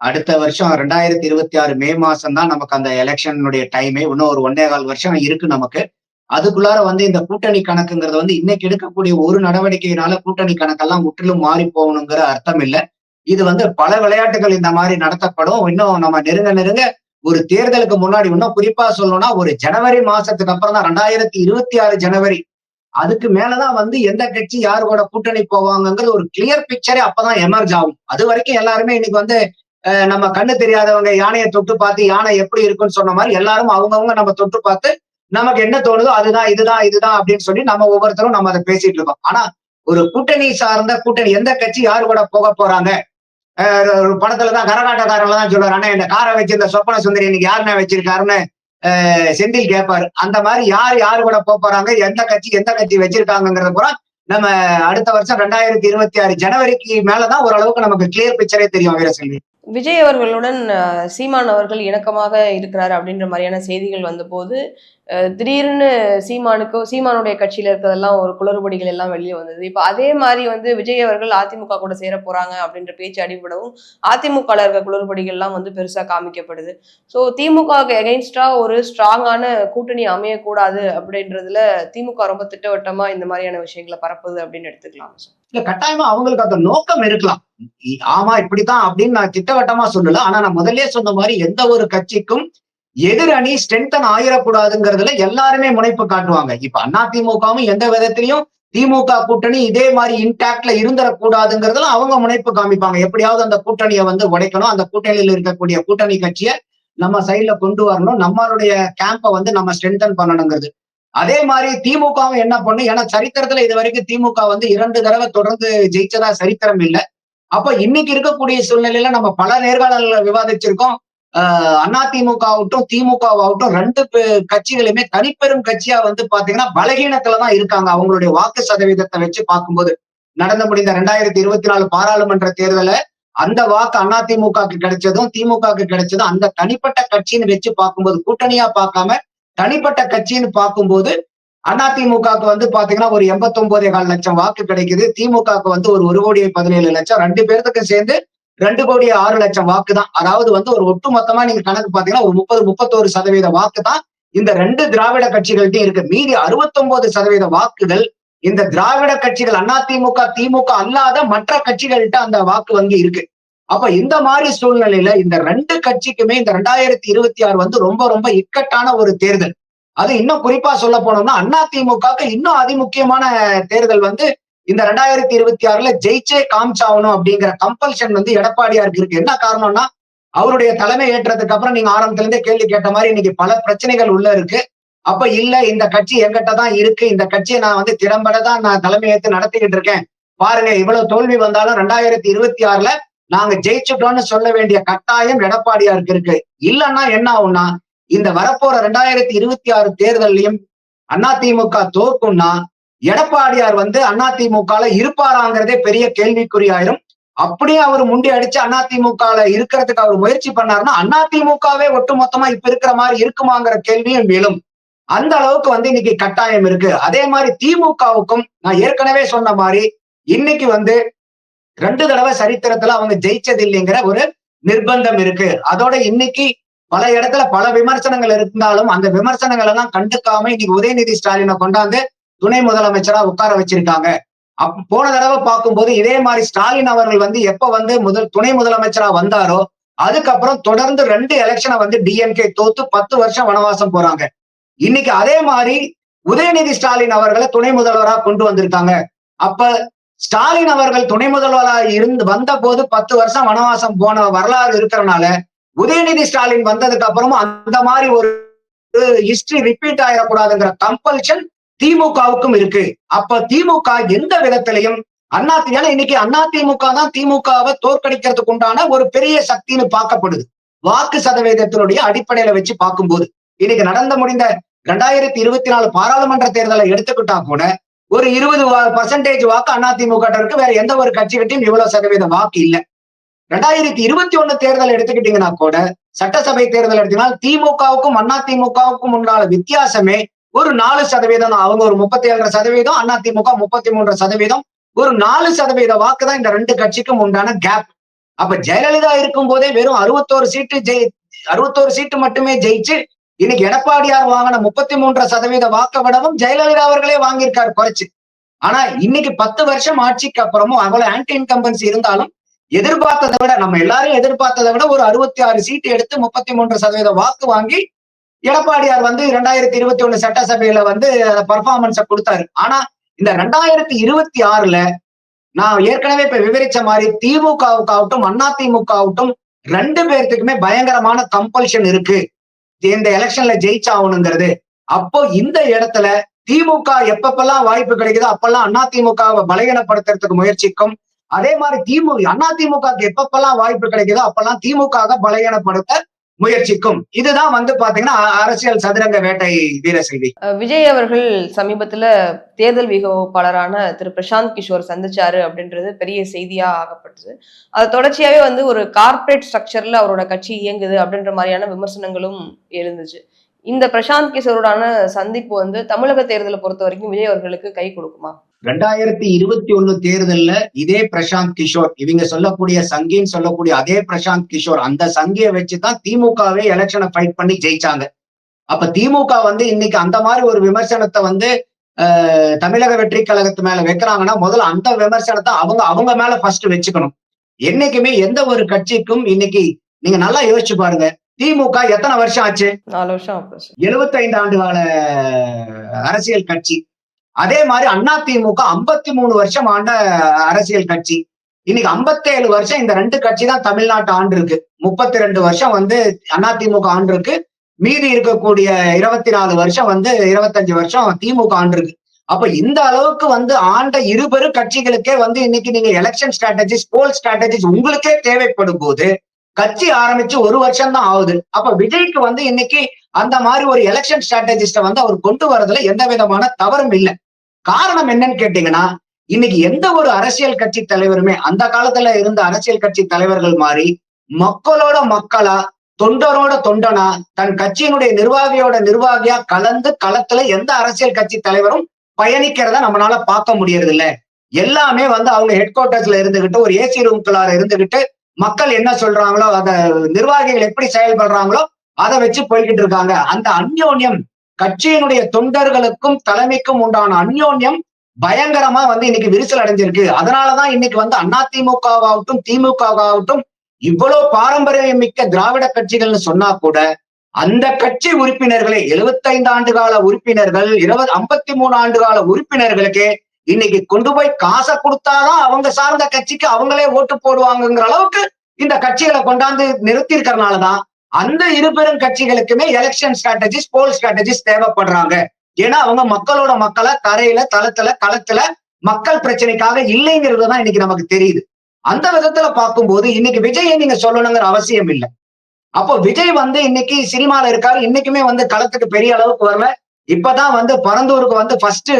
அடுத்த வருஷம் ரெண்டாயிரத்தி இருபத்தி ஆறு மே மாசம் தான் நமக்கு அந்த எலெக்ஷனுடைய டைமே. இன்னும் ஒரு ஒன்னே கால் வருஷம் இருக்கு நமக்கு. அதுக்குள்ளார வந்து இந்த கூட்டணி கணக்குங்கிறது வந்து இன்னைக்கு எடுக்கக்கூடிய ஒரு நடவடிக்கையினால கூட்டணி கணக்கெல்லாம் முற்றிலும் மாறி போகணுங்கிற அர்த்தம் இல்லை. இது வந்து பல விளையாட்டுகள் இந்த மாதிரி நடத்தப்படும். இன்னும் நம்ம நெருங்க நெருங்க ஒரு தேர்தலுக்கு முன்னாடி இன்னும் குறிப்பா சொல்லணும்னா ஒரு ஜனவரி மாசத்துக்கு அப்புறம் தான் ரெண்டாயிரத்தி இருபத்தி ஆறு ஜனவரி. அதுக்கு மேலதான் வந்து எந்த கட்சி யார் கூட கூட்டணி போவாங்கங்கிறது ஒரு கிளியர் பிக்சரே அப்பதான் எமர்ஜ் ஆகும். அது வரைக்கும் எல்லாருமே இன்னைக்கு வந்து நம்ம கண்ணு தெரியாதவங்க யானையை தொட்டு பார்த்து யானை எப்படி இருக்குன்னு சொன்ன மாதிரி எல்லாரும் அவங்கவுங்க நம்ம தொட்டு பார்த்து நமக்கு என்ன தோணுதோ அதுதான் இதுதான் இதுதான் அப்படின்னு சொல்லி நம்ம ஒவ்வொருத்தரும் நம்ம அதை பேசிட்டு இருக்கோம். ஆனா ஒரு கூட்டணி சார்ந்த கூட்டணி எந்த கட்சி யாரு கூட போக போறாங்க? ஒரு படத்துலதான் கரகாட்டக்காரங்கள தான் சொல்லுவார் அண்ணா இந்த காரை வச்சு இந்த சொப்பன சுந்தரி இன்னைக்கு யாருன்னா வச்சிருக்காருன்னு செந்தில் கேட்பாரு. அந்த மாதிரி யார் யாரு கூட போக போறாங்க? எந்த கட்சி எந்த கட்சி வச்சிருக்காங்கிறத பூரா நம்ம அடுத்த வருஷம் ரெண்டாயிரத்தி இருபத்தி ஆறு ஜனவரிக்கு மேலதான் ஓரளவுக்கு நமக்கு கிளியர் பிக்சரே தெரியும் வீரசெல்வி. விஜய் அவர்களுடன் சீமான் அவர்கள் இணக்கமாக இருக்கிறார் அப்படின்ற மாதிரியான செய்திகள் வந்தபோது திடீர்னு சீமானுக்கோ சீமானுடைய கட்சியில இருக்கிறதெல்லாம் ஒரு குளறுபடிகள் எல்லாம் வெளியே வந்தது. இப்போ அதே மாதிரி வந்து விஜய் அவர்கள் அதிமுக கூட சேர போறாங்க அப்படின்ற பேச்சு அடிபடவும் அதிமுக இருக்க குளறுபடிகள் எல்லாம் வந்து பெருசா காமிக்கப்படுது. ஸோ திமுக எகெயின்ஸ்டா ஒரு ஸ்ட்ராங்கான கூட்டணி அமையக்கூடாது அப்படின்றதுல திமுக ரொம்ப திட்டவட்டமா இந்த மாதிரியான விஷயங்களை பரப்புது அப்படின்னு எடுத்துக்கலாம் இல்ல கட்டாயமா அவங்களுக்கு அந்த நோக்கம் இருக்கலாம். ஆமா இப்படித்தான் அப்படின்னு நான் திட்டவட்டமா சொல்லல. ஆனா நான் முதல்ல சொன்ன மாதிரி எந்த ஒரு கட்சிக்கும் எதிர் அணி ஸ்ட்ரென்தன் ஆயிடக்கூடாதுங்கிறதுல எல்லாருமே முனைப்பு காட்டுவாங்க. இப்ப அண்ணா திமுகவும் எந்த விதத்திலையும் திமுக கூட்டணி இதே மாதிரி இன்டாக்ட்ல இருந்துடக்கூடாதுங்கிறதுல அவங்க முனைப்பு காமிப்பாங்க. எப்படியாவது அந்த கூட்டணியை வந்து உடைக்கணும். அந்த கூட்டணியில் இருக்கக்கூடிய கூட்டணி கட்சியை நம்ம சைட்ல கொண்டு வரணும். நம்மளுடைய கேம்பை வந்து நம்ம ஸ்ட்ரென்தன் பண்ணணுங்கிறது. அதே மாதிரி திமுகவும் என்ன பண்ணும்? ஏன்னா சரித்திரத்துல இது வரைக்கும் திமுக வந்து இரண்டு தடவை தொடர்ந்து ஜெயிச்சதா சரித்திரம் இல்லை. அப்ப இன்னைக்கு இருக்கக்கூடிய சூழ்நிலையில நம்ம பல நேர்காணல விவாதிச்சிருக்கோம். ஆஹ் அண்ணா திமுக ஆகட்டும் ரெண்டு கட்சிகளுமே தனிப்பெரும் கட்சியா வந்து பாத்தீங்கன்னா பலகீனத்துலதான் இருக்காங்க. அவங்களுடைய வாக்கு சதவீதத்தை வச்சு பார்க்கும்போது நடந்து முடிந்த ரெண்டாயிரத்தி இருபத்தி நாலு பாராளுமன்ற தேர்தல அந்த வாக்கு அண்ணா கிடைச்சதும் திமுகக்கு கிடைச்சதும் அந்த தனிப்பட்ட கட்சின்னு வச்சு பார்க்கும்போது கூட்டணியா பார்க்காம தனிப்பட்ட கட்சின்னு பார்க்கும்போது அதிமுகவுக்கு வந்து பாத்தீங்கன்னா ஒரு எண்பத்தி கால் லட்சம் வாக்கு கிடைக்குது. திமுகவுக்கு வந்து ஒரு ஒரு கோடியே பதினேழு லட்சம். ரெண்டு பேர்த்துக்கு சேர்ந்து ரெண்டு கோடி ஆறு லட்சம் வாக்கு தான் அதாவது வந்து ஒரு ஒட்டு மொத்தமா நீங்க கணக்கு பாத்தீங்கன்னா ஒரு முப்பது முப்பத்தோரு சதவீத வாக்கு தான் இந்த ரெண்டு திராவிட கட்சிகள்கிட்ட இருக்கு. மீதி 69 சதவீத வாக்குகள் இந்த திராவிட கட்சிகள் அதிமுக திமுக அல்லாத மற்ற கட்சிகள்கிட்ட அந்த வாக்கு வங்கி இருக்கு. அப்ப இந்த மாதிரி சூழ்நிலையில இந்த ரெண்டு கட்சிக்குமே இந்த ரெண்டாயிரத்தி இருபத்தி ஆறு வந்து ரொம்ப ரொம்ப இக்கட்டான ஒரு தேர்தல். அது இன்னும் குறிப்பா சொல்ல போனோம்னா அதிமுகவுக்கு இன்னும் அதிமுக்கியமான தேர்தல் வந்து இந்த ரெண்டாயிரத்தி இருபத்தி ஆறுல ஜெயிச்சே காமிச்சாகணும் அப்படிங்கிற கம்பல்ஷன் வந்து எடப்பாடியாருக்கு இருக்கு. என்ன காரணம்னா அவருடைய தலைமை ஏற்றதுக்கு அப்புறம் நீங்க ஆரம்பத்துல இருந்தே கேள்வி கேட்ட மாதிரி இன்னைக்கு பல பிரச்சனைகள் உள்ள இருக்கு. அப்ப இல்ல இந்த கட்சி எங்கிட்ட தான் இருக்கு. இந்த கட்சியை நான் வந்து திறம்பட தான் நான் தலைமை ஏற்று நடத்திக்கிட்டு இருக்கேன். பாருங்க இவ்வளவு தோல்வி வந்தாலும் ரெண்டாயிரத்தி இருபத்தி ஆறுல நாங்க ஜெயிச்சுட்டோம்னு சொல்ல வேண்டிய கட்டாயம் எடப்பாடியாருக்கு இருக்கு. இல்லைன்னா என்ன ஆகும்னா இந்த வரப்போற ரெண்டாயிரத்தி இருபத்தி ஆறு தேர்தலையும் அதிமுக தோற்கும்னா எடப்பாடியார் வந்து அதிமுகல இருப்பாராங்கிறதே பெரிய கேள்விக்குறியாயிரும் அப்படியே அவர் முண்டி அடிச்சு அதிமுகல இருக்கிறதுக்கு அவர் முயற்சி பண்ணாருன்னா அதிமுகவே ஒட்டுமொத்தமா இப்ப இருக்கிற மாதிரி இருக்குமாங்கிற கேள்வியும் மேலும் அந்த அளவுக்கு வந்து இன்னைக்கு கட்டாயம் இருக்கு. அதே மாதிரி திமுகவுக்கும் நான் ஏற்கனவே சொன்ன மாதிரி இன்னைக்கு வந்து ரெண்டு தடவை சரித்திரத்துல அவங்க ஜெயிச்சது இல்லைங்கிற ஒரு நிர்பந்தம் இருக்கு. அதோட இன்னைக்கு பல இடத்துல பல விமர்சனங்கள் இருந்தாலும் அந்த விமர்சனங்கள் எல்லாம் கண்டுக்காம இன்னைக்கு உதயநிதி ஸ்டாலினை கொண்டாந்து துணை முதலமைச்சரா உட்கார வச்சிருக்காங்க. அப் போன தடவை பார்க்கும்போது இதே மாதிரி ஸ்டாலின் அவர்கள் வந்து எப்ப வந்து முதல் துணை முதலமைச்சரா வந்தாரோ அதுக்கப்புறம் தொடர்ந்து ரெண்டு எலெக்ஷனை வந்து டிஎம்கே தோத்து பத்து வருஷம் வனவாசம் போறாங்க. இன்னைக்கு அதே மாதிரி உதயநிதி ஸ்டாலின் அவர்களை துணை முதல்வரா கொண்டு வந்திருக்காங்க. அப்ப ஸ்டாலின் அவர்கள் துணை முதல்வரா இருந்து வந்த போது பத்து வருஷம் வனவாசம் போன வரலாறு இருக்கிறனால உதயநிதி ஸ்டாலின் வந்ததுக்கு அப்புறமும் அந்த மாதிரி ஒரு ஹிஸ்டரி ரிப்பீட் ஆயிடக்கூடாதுங்கிற கம்பல்ஷன் திமுகவுக்கும் இருக்கு. அப்ப திமுக எந்த விதத்திலையும் அண்ணா ஏன்னா இன்னைக்கு அண்ணா திமுக தான் திமுகவை தோற்கடிக்கிறதுக்கு உண்டான ஒரு பெரிய சக்தின்னு பார்க்கப்படுது. வாக்கு சதவீதத்தினுடைய அடிப்படையில வச்சு பார்க்கும்போது இன்னைக்கு நடந்த முடிந்த ரெண்டாயிரத்தி இருபத்தி நாலு பாராளுமன்ற தேர்தலை எடுத்துக்கிட்டா கூட ஒரு இருபது பர்சன்டேஜ் வாக்கு அதிமுக இருக்கு. வேற எந்த ஒரு கட்சிகிட்டையும் இவ்வளவு சதவீதம் வாக்கு இல்ல. ரெண்டாயிரத்தி இருபத்தி ஒண்ணு தேர்தல் எடுத்துக்கிட்டீங்கன்னா கூட சட்டசபை தேர்தல் எடுத்தீங்கன்னா திமுகவுக்கும் அண்ணா திமுகவுக்கும் உண்டான வித்தியாசமே ஒரு நாலு சதவீதம் தான். அவங்க ஒரு முப்பத்தி ஏழரை சதவீதம் அண்ணா திமுக முப்பத்தி மூன்று சதவீதம். ஒரு நாலு சதவீத வாக்கு தான் இந்த ரெண்டு கட்சிக்கும் உண்டான கேப் அப்ப ஜெயலலிதா இருக்கும் போதே வெறும் அறுபத்தோரு சீட்டு ஜெயி அறுபத்தோரு சீட்டு மட்டுமே ஜெயிச்சு இன்னைக்கு எடப்பாடியார் வாங்கின முப்பத்தி மூன்று சதவீத வாக்க விடவும் ஜெயலலிதா அவர்களே வாங்கியிருக்காரு குறைச்சு. ஆனா இன்னைக்கு பத்து வருஷம் ஆட்சிக்கு அப்புறமும் அவ்வளவு ஆன்டி இன்கம்பன்சி இருந்தாலும் எதிர்பார்த்ததை விட நம்ம எல்லாரும் எதிர்பார்த்ததை விட ஒரு அறுபத்தி ஆறு சீட்டு எடுத்து முப்பத்தி மூன்று சதவீத வாக்கு வாங்கி எடப்பாடியார் வந்து இரண்டாயிரத்தி இருபத்தி ஒண்ணு சட்டசபையில வந்து பர்ஃபார்மன்ஸை கொடுத்தாரு. ஆனா இந்த ரெண்டாயிரத்தி இருபத்தி ஆறுல நான் ஏற்கனவே இப்ப விவரிச்ச மாதிரி திமுகவுக்காகட்டும் அண்ணா திமுகவுட்டும் ரெண்டு பேர்த்துக்குமே பயங்கரமான கம்பல்ஷன் இருக்கு. இந்த எலெக்ஷன்ல ஜெயிச்சாகணுங்கிறது. அப்போ இந்த இடத்துல திமுக எப்பப்பெல்லாம் வாய்ப்பு கிடைக்குதோ அப்பெல்லாம் அண்ணா திமுகவை பலகீனப்படுத்துறதுக்கு முயற்சிக்கும். அதே மாதிரி திமுக அண்ணா திமுக எப்பப்பெல்லாம் வாய்ப்பு கிடைக்குதோ அப்பெல்லாம் திமுக பலகீனப்படுத்த முயற்சிக்கும். இதுதான் வந்து பாத்தீங்கன்னா அரசியல் சதுரங்க வேட்டை வீரசெல்வி விஜய் அவர்கள் சமீபத்துல தேர்தல் விகோப்பாளரான திரு பிரசாந்த் கிஷோர் சந்திச்சாரு அப்படின்றது பெரிய செய்தியா ஆகப்பட்டது. அது தொடர்ச்சியாவே வந்து ஒரு கார்ப்பரேட் ஸ்ட்ரக்சர்ல அவரோட கட்சி இயங்குது அப்படின்ற மாதிரியான விமர்சனங்களும் எழுந்துச்சு. இந்த பிரசாந்த் கிஷோருடான சந்திப்பு வந்து தமிழக தேர்தலை பொறுத்த வரைக்கும் விஜய் அவர்களுக்கு கை கொடுக்குமா? ரெண்டாயிரத்தி இருபத்தி ஒண்ணு தேர்தல்ல இதே பிரசாந்த் கிஷோர் இவங்க சொல்லக்கூடிய சங்கின்னு சொல்லக்கூடிய அதே பிரசாந்த் கிஷோர் அந்த சங்கியை வச்சுதான் திமுகவே எலெக்ஷனை ஃபைட் பண்ணி ஜெயிச்சாங்க. அப்ப திமுக வந்து இன்னைக்கு அந்த மாதிரி ஒரு விமர்சனத்தை வந்து தமிழக வெற்றி கழகத்து மேல வைக்கிறாங்கன்னா முதல்ல அந்த விமர்சனத்தை அவங்க அவங்க மேல ஃபர்ஸ்ட் வச்சுக்கணும். என்னைக்குமே எந்த ஒரு கட்சிக்கும் இன்னைக்கு நீங்க நல்லா யோசிச்சு பாருங்க திமுக எத்தனை வருஷம் ஆச்சு? சார். 75 ஆண்டு கால அரசியல் கட்சி. அதே மாதிரி அண்ணா திமுக ஐம்பத்தி மூணு வருஷம் ஆண்ட அரசியல் கட்சி. இன்னைக்கு 57 வருஷம் இந்த ரெண்டு கட்சி தான் தமிழ்நாட்டு ஆண்டு இருக்கு முப்பத்தி ரெண்டு வருஷம் வந்து அதிமுக ஆண்டு இருக்கு மீதி இருக்கக்கூடிய இருபத்தி நாலு வருஷம் வந்து இருபத்தஞ்சு வருஷம் திமுக ஆண்டு இருக்கு அப்ப இந்த அளவுக்கு வந்து ஆண்ட இருபெரு கட்சிகளுக்கே வந்து இன்னைக்கு நீங்க எலெக்ஷன் ஸ்ட்ராட்டஜிஸ் போல் ஸ்ட்ராட்டஜிஸ் உங்களுக்கே தேவைப்படும் போது கட்சி ஆரம்பிச்சு ஒரு வருஷம் தான் ஆகுது. அப்ப விஜய்க்கு வந்து இன்னைக்கு அந்த மாதிரி ஒரு எலெக்ஷன் ஸ்ட்ராட்டஜிஸ்ட வந்து அவர் கொண்டு வரதுல எந்த விதமான தவறும் இல்லை. காரணம் என்னன்னு கேட்டீங்கன்னா இன்னைக்கு எந்த ஒரு அரசியல் கட்சி தலைவருமே அந்த காலத்துல இருந்த அரசியல் கட்சி தலைவர்கள் மாதிரி மக்களோட மக்களா தொண்டரோட தொண்டனா தன் கட்சியினுடைய நிர்வாகியோட நிர்வாகியா கலந்து களத்துல எந்த அரசியல் கட்சி தலைவரும் பயணிக்கிறத நம்மளால பார்க்க முடியறது இல்ல எல்லாமே வந்து அவங்க ஹெட் குவார்டர்ஸ்ல இருந்துகிட்டு ஒரு ஏசி ரூம்குள்ளார இருந்துகிட்டு மக்கள் என்ன சொல்றாங்களோ அத நிர்வாகிகள் எப்படி செயல்படுறாங்களோ அதை வச்சு போய்கிட்டு இருக்காங்க. அந்த அந்யோன்யம் கட்சியினுடைய தொண்டர்களுக்கும் தலைமைக்கும் உண்டான அந்யோன்யம் பயங்கரமா வந்து இன்னைக்கு விரிசல் அடைஞ்சிருக்கு. அதனாலதான் இன்னைக்கு வந்து அதிமுகவாகட்டும் திமுகவாகட்டும் இவ்வளவு பாரம்பரியம் மிக்க திராவிட கட்சிகள்னு சொன்னா கூட அந்த கட்சி உறுப்பினர்களே 75 ஆண்டு கால உறுப்பினர்கள் இருபது ஐம்பத்தி மூணு ஆண்டு கால உறுப்பினர்களுக்கு இன்னைக்கு கொண்டு போய் காசை கொடுத்தாதான் அவங்க சார்ந்த கட்சிக்கு அவங்களே ஓட்டு போடுவாங்கங்கிற அளவுக்கு இந்த கட்சிகளை கொண்டாந்து நிறுத்தி இருக்கிறனாலதான் அந்த இருபெரும் கட்சிகளுக்குமே எலெக்ஷன் ஸ்ட்ராட்டஜிஸ் போல் ஸ்ட்ராட்டஜிஸ் தேவைப்படுறாங்க. ஏன்னா அவங்க மக்களோட மக்களை தரையில தளத்துல களத்துல மக்கள் பிரச்சனைக்காக இல்லைங்கிறது தான் இன்னைக்கு நமக்கு தெரியுது. அந்த விதத்துல பார்க்கும்போது இன்னைக்கு விஜயை நீங்க சொல்லணுங்கிற அவசியம் இல்லை. அப்போ விஜய் வந்து இன்னைக்கு சினிமால இருக்காரு இன்னைக்குமே வந்து களத்துக்கு பெரிய அளவுக்கு வரல. இப்பதான் வந்து பரந்தூருக்கு வந்து ஃபர்ஸ்ட்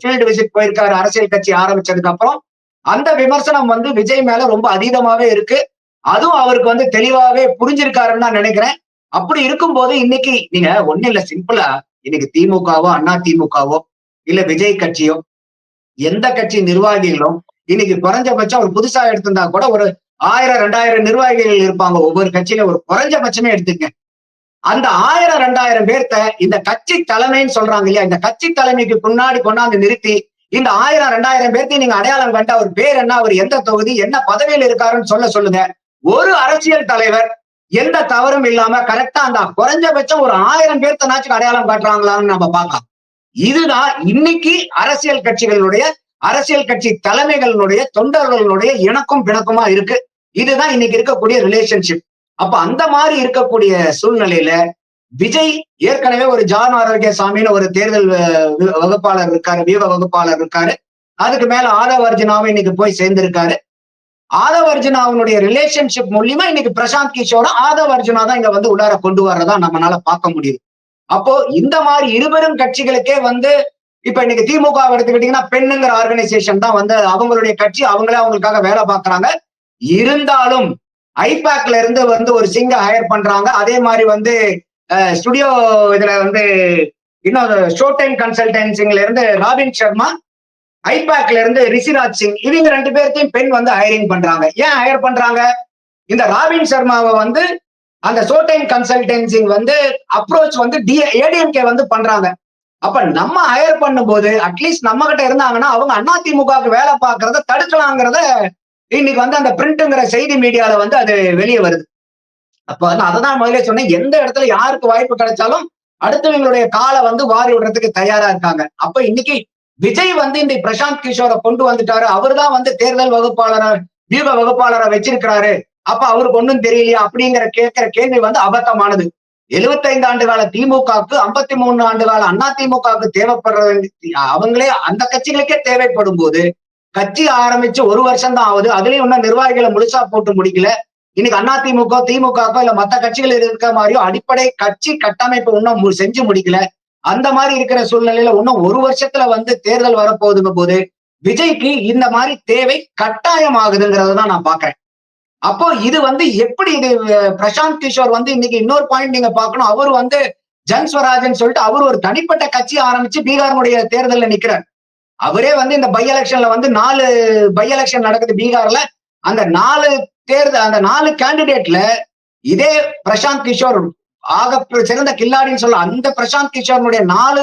ஃபீல்டு விசிட் போயிருக்காரு அரசியல் கட்சி ஆரம்பிச்சதுக்கு அப்புறம். அந்த விமர்சனம் வந்து விஜய் மேல ரொம்ப அதீதமாவே இருக்கு. அதுவும் அவருக்கு வந்து தெளிவாவே புரிஞ்சிருக்காருன்னு நான் நினைக்கிறேன். அப்படி இருக்கும்போது இன்னைக்கு நீங்க ஒண்ணு இல்ல சிம்பிளா இன்னைக்கு திமுகவோ அண்ணா திமுகவோ இல்ல விஜய் கட்சியோ எந்த கட்சி நிர்வாகிகளும் இன்னைக்கு குறைஞ்சபட்சம் ஒரு புதுசா எடுத்திருந்தா கூட ஒரு ஆயிரம் ரெண்டாயிரம் நிர்வாகிகள் இருப்பாங்க. ஒவ்வொரு கட்சியில ஒரு குறைஞ்சபட்சமே எடுத்துங்க. அந்த ஆயிரம் ரெண்டாயிரம் பேர்த்த இந்த கட்சி தலைமைன்னு சொல்றாங்க இல்லையா? இந்த கட்சி தலைமைக்கு முன்னாடி கொண்டாந்து நிறுத்தி இந்த ஆயிரம் ரெண்டாயிரம் பேர்த்தையும் நீங்க அடையாளம் கண்ட அவர் பேர் என்ன? அவர் எந்த தொகுதி? என்ன பதவியில் இருக்காருன்னு சொல்ல சொல்லுங்க. ஒரு அரசியல் தலைவர் எந்த தவறும் இல்லாம கரெக்டா அந்த குறைஞ்சபட்சம் ஒரு ஆயிரம் பேர்த்தனாச்சும் அடையாளம் காட்டுறாங்களான்னு நம்ம பார்க்கலாம். இதுதான் இன்னைக்கு அரசியல் கட்சிகளுடைய அரசியல் கட்சி தலைமைகளுடைய தொண்டர்களுடைய இணக்கும் பிணக்குமா இருக்கு. இதுதான் இன்னைக்கு இருக்கக்கூடிய ரிலேஷன்ஷிப் அப்ப அந்த மாதிரி இருக்கக்கூடிய சூழ்நிலையில விஜய் ஏற்கனவே ஒரு ஜான் ஆரோக்கிய சாமின்னு ஒரு தேர்தல் வகுப்பாளர் இருக்காரு வீவ வகுப்பாளர் இருக்காரு. அதுக்கு மேல ஆதவ அர்ஜுனாவும் இன்னைக்கு போய் சேர்ந்திருக்காரு. ஆதவ அர்ஜுனாவுடைய ரிலேஷன்ஷிப் மூலியமா இன்னைக்கு பிரசாந்த் கிஷோர ஆதவ அர்ஜுனா தான் இங்க வந்து உள்ளார கொண்டு வர்றதா நம்மளால பார்க்க முடியுது. அப்போ இந்த மாதிரி இருவரும் கட்சிகளுக்கே வந்து இப்ப இன்னைக்கு திமுக எடுத்துக்கிட்டீங்கன்னா பெண்ணுங்கிற ஆர்கனைசேஷன் தான் வந்து அவங்களுடைய கட்சி அவங்களே அவங்களுக்காக வேலை பார்க்கறாங்க. இருந்தாலும் ஐபேக்ல இருந்து வந்து ஒரு சிங்க ஹையர் பண்றாங்க. அதே மாதிரி வந்து ஸ்டுடியோ இதுல வந்து இன்னொரு ஷோ டைம் கன்சல்டன்சிங்ல இருந்து ராபின் சர்மா ஐபேக்ல இருந்து ரிஷிராஜ் சிங் இவங்க ரெண்டு பேர்த்தையும் பெண் வந்து ஹையரிங் பண்றாங்க. ஏன் ஹையர் பண்றாங்க? இந்த ராபின் சர்மாவை வந்து அந்த ஷோ கன்சல்டன்சிங் வந்து அப்ரோச் வந்து டி ஏடிஎம்கே வந்து பண்றாங்க. அப்ப நம்ம ஹையர் பண்ணும்போது அட்லீஸ்ட் நம்ம கிட்ட இருந்தாங்கன்னா அவங்க அதிமுகவுக்கு வேலை பார்க்கறத தடுக்கலாங்கிறத இன்னைக்கு வந்து அந்த பிரிண்ட்ங்கிற செய்தி மீடியால வந்து அது வெளியே வருது. அப்ப வந்து அதை தான் முதல்ல சொன்னேன். எந்த இடத்துல யாருக்கு வாய்ப்பு கிடைச்சாலும் அடுத்தவங்களுடைய காலை வந்து வாரி விடுறதுக்கு தயாரா இருக்காங்க. அப்ப இன்னைக்கு விஜய் வந்து இந்த பிரசாந்த் கிஷோரை கொண்டு வந்துட்டாரு. அவர்தான் வந்து தேர்தல் வகுப்பாளரை வியூக வகுப்பாளரை வச்சிருக்கிறாரு. அப்ப அவருக்கு ஒண்ணும் தெரியலையா அப்படிங்கிற கேட்கிற கேள்வி வந்து அபத்தமானது. 75 ஆண்டு கால திமுகவுக்கு ஐம்பத்தி மூணு ஆண்டு கால அண்ணா திமுகவுக்கு தேவைப்படுற அவங்களே அந்த கட்சிகளுக்கே தேவைப்படும் போது கட்சி ஆரம்பிச்சு ஒரு வருஷம் தான் ஆகுது. அதுலயும் இன்னும் நிர்வாகிகளை முழுசா போட்டு முடிக்கல. இன்னைக்கு அண்ணா திமுக திமுகக்கோ இல்ல மத்த கட்சிகள் இருக்கிற மாதிரியோ அடிப்படை கட்சி கட்டமைப்பு இன்னும் செஞ்சு முடிக்கல. அந்த மாதிரி இருக்கிற சூழ்நிலையில இன்னும் ஒரு வருஷத்துல வந்து தேர்தல் வரப்போகுதுங்க போது விஜய்க்கு இந்த மாதிரி தேவை கட்டாயமாகுதுங்கிறத தான் நான் பாக்குறேன். அப்போ இது வந்து எப்படி இது பிரசாந்த் கிஷோர் வந்து இன்னைக்கு இன்னொரு பாயிண்ட் நீங்க பாக்கணும் அவர் வந்து ஜங்ஸ்வராஜன்னு சொல்லிட்டு அவர் ஒரு தனிப்பட்ட கட்சி ஆரம்பிச்சு பீகாருடைய தேர்தலில் நிக்கிறார். அவரே வந்து இந்த பை எலெக்ஷன்ல வந்து நாலு பை எலெக்ஷன் நடக்குது பீகார்ல. அந்த நாலு தேர்தல் அந்த நாலு கேண்டிடேட்ல இதே பிரசாந்த் கிஷோர் ஆக சிறந்த கில்லாடின்னு சொல்ல அந்த பிரசாந்த் கிஷோருடைய நாலு